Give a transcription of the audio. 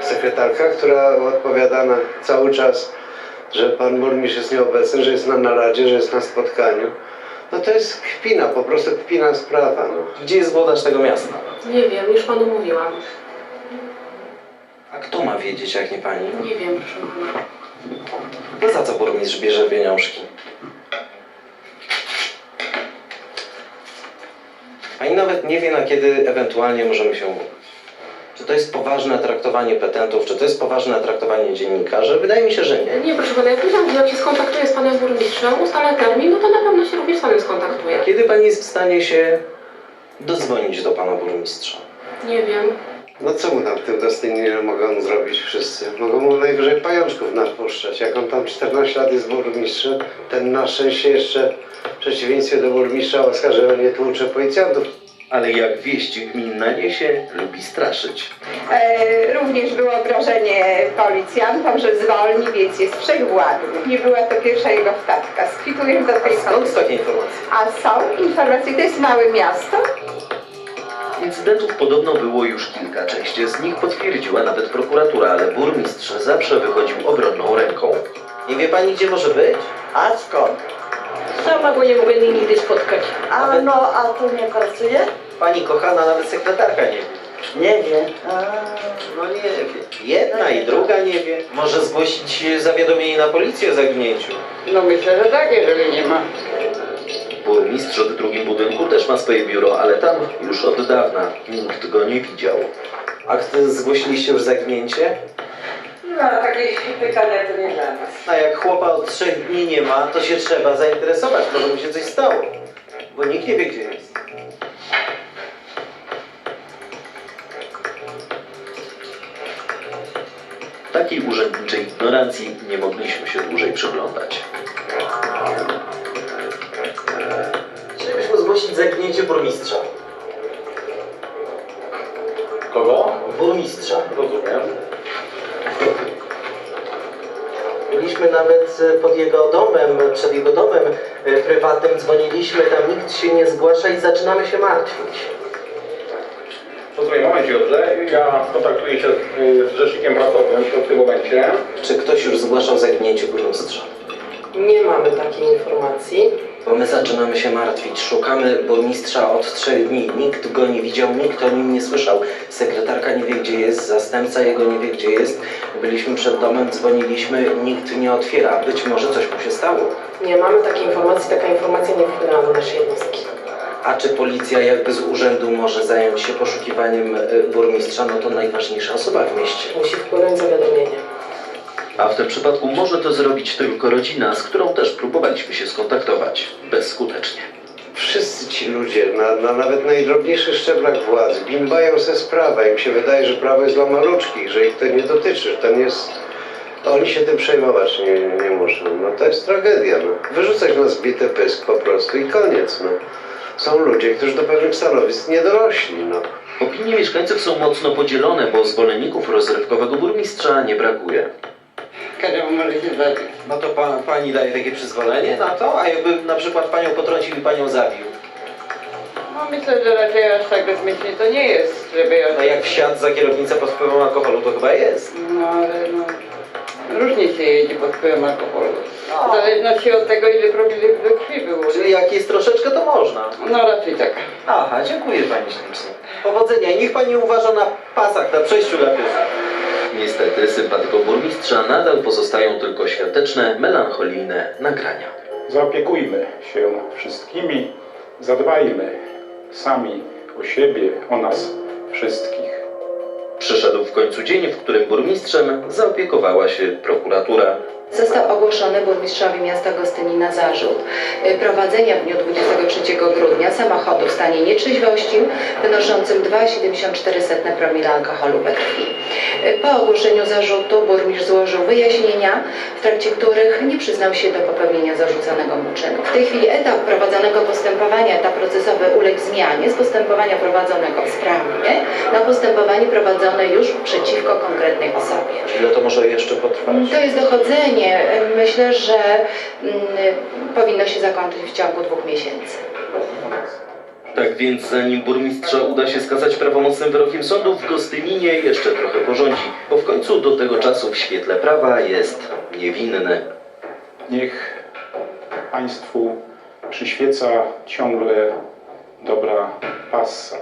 sekretarka, która odpowiadana cały czas, że pan burmistrz jest nieobecny, że jest na naradzie, że jest na spotkaniu. No to jest kpina, po prostu kpina sprawa. No. Gdzie jest włodarz tego miasta? Nie wiem, już panu mówiłam. A kto ma wiedzieć, jak nie pani? Nie wiem, proszę pana. No za co burmistrz bierze pieniążki? Pani nawet nie wie, na kiedy ewentualnie możemy się umówić. Czy to jest poważne traktowanie petentów, czy to jest poważne traktowanie dziennikarzy? Wydaje mi się, że nie. Nie, proszę pana, ja powiedziałam, że jak się skontaktuję z panem burmistrzem, ustalę termin, no to na pewno się również z panem skontaktuję. Kiedy pani jest w stanie się dodzwonić do pana burmistrza? Nie wiem. No co mu tam w tym Gostyninie mogą zrobić wszyscy? Mogą mu najwyżej pajączków napuszczać. Jak on tam 14 lat jest burmistrzem, ten na szczęście jeszcze w przeciwieństwie do burmistrza oskarży o nie tłucze policjantów. Ale jak wieści gminna niesie, lubi straszyć. E, również było grożenie policjantom, że zwolni, więc jest wszechwładny. Nie była to pierwsza jego wpadka. Skwituję do tej A skąd takie informacje? A są informacje, to jest małe miasto. Incydentów podobno było już kilka. Część z nich potwierdziła nawet prokuratura, ale burmistrz zawsze wychodził obronną ręką. Nie wie pani, gdzie może być? A skąd? Sama go nie mogę nigdy spotkać. A no, a tu nie pracuje? Pani kochana, nawet sekretarka nie wie. Nie wie. A, No nie wie. Jedna i druga nie wie. Może zgłosić zawiadomienie na policję o zaginięciu. No myślę, że tak, jeżeli nie ma. Burmistrz w drugim budynku też ma swoje biuro, ale tam już od dawna nikt go nie widział. A gdy zgłosiliście już zaginięcie? No, takie pytania to nie dla nas. A jak chłopa od trzech dni nie ma, to się trzeba zainteresować. Może mu się coś stało. Bo nikt nie wie, gdzie jest. Takiej urzędniczej ignorancji nie mogliśmy się dłużej przyglądać. Chcielibyśmy zgłosić zaginięcie burmistrza. Kogo? Burmistrza. Rozumiem. Byliśmy nawet e, pod jego domem, przed jego domem e, prywatnym, dzwoniliśmy, tam nikt się nie zgłasza i zaczynamy się martwić. Posłuchaj, moment Piotrze, ja kontaktuję się z, z rzecznikiem prasowym w tym momencie. Czy ktoś już zgłaszał zaginięcie burmistrza? Nie mamy takiej informacji. Bo my zaczynamy się martwić. Szukamy burmistrza od trzech dni. Nikt go nie widział, nikt o nim nie słyszał. Sekretarka nie wie, gdzie jest, zastępca jego nie wie, gdzie jest. Byliśmy przed domem, dzwoniliśmy, nikt nie otwiera. Być może coś mu się stało. Nie mamy takiej informacji, taka informacja nie wpłynęła do naszej jednostki. A czy policja jakby z urzędu może zająć się poszukiwaniem e, burmistrza? No to najważniejsza osoba w mieście. Musi wpłynąć zawiadomienie. A w tym przypadku może to zrobić tylko rodzina, z którą też próbowaliśmy się skontaktować. Bezskutecznie. Wszyscy ci ludzie, na, na nawet najdrobniejszych szczeblach władzy, bimbają ze sprawa. Im się wydaje, że prawo jest dla maluczkich, że ich to nie dotyczy, że to nie jest... Oni się tym przejmować nie, nie muszą. No to jest tragedia. No. Wyrzucać na zbity pysk po prostu i koniec. No. Są ludzie, którzy do pewnych stanowisk nie dorośli. No. Opinie mieszkańców są mocno podzielone, bo zwolenników rozrywkowego burmistrza nie brakuje. Zabić. No to pa, pani daje takie przyzwolenie na to? A jakby na przykład panią potrącił i panią zabił? No myślę, że raczej aż tak bezmyślnie to nie jest, żeby... No jak wsiadł za kierownicę pod wpływem alkoholu, to chyba jest. No ale no... Różnie się jedzie pod wpływem alkoholu. W zależności od tego, ile promili we krwi było. Czyli jak jest troszeczkę, to można. No raczej tak. Aha, dziękuję pani ślicznie. Powodzenia i niech pani uważa na pasach, na przejściu dla pieszych. Niestety sympatykom burmistrza nadal pozostają tylko świąteczne, melancholijne nagrania. Zaopiekujmy się wszystkimi, zadbajmy sami o siebie, o nas wszystkich. Przyszedł w końcu dzień, w którym burmistrzem zaopiekowała się prokuratura. Został ogłoszony burmistrzowi miasta Gostynina zarzut y, prowadzenia w dniu 23 grudnia samochodu w stanie nietrzeźwości wynoszącym 2,74 promila alkoholu we krwi. Y, Po ogłoszeniu zarzutu burmistrz złożył wyjaśnienia, w trakcie których nie przyznał się do popełnienia zarzucanego mu czynu. W tej chwili etap prowadzonego postępowania, etap procesowy uległ zmianie z postępowania prowadzonego sprawnie na postępowanie prowadzone już przeciwko konkretnej osobie. Ile to może jeszcze potrwać? To jest dochodzenie. Myślę, że mm, powinno się zakończyć w ciągu dwóch miesięcy. Tak więc zanim burmistrza uda się skazać prawomocnym wyrokiem sądu, w Gostyninie jeszcze trochę porządzi, bo w końcu do tego czasu w świetle prawa jest niewinny. Niech Państwu przyświeca ciągle dobra passa.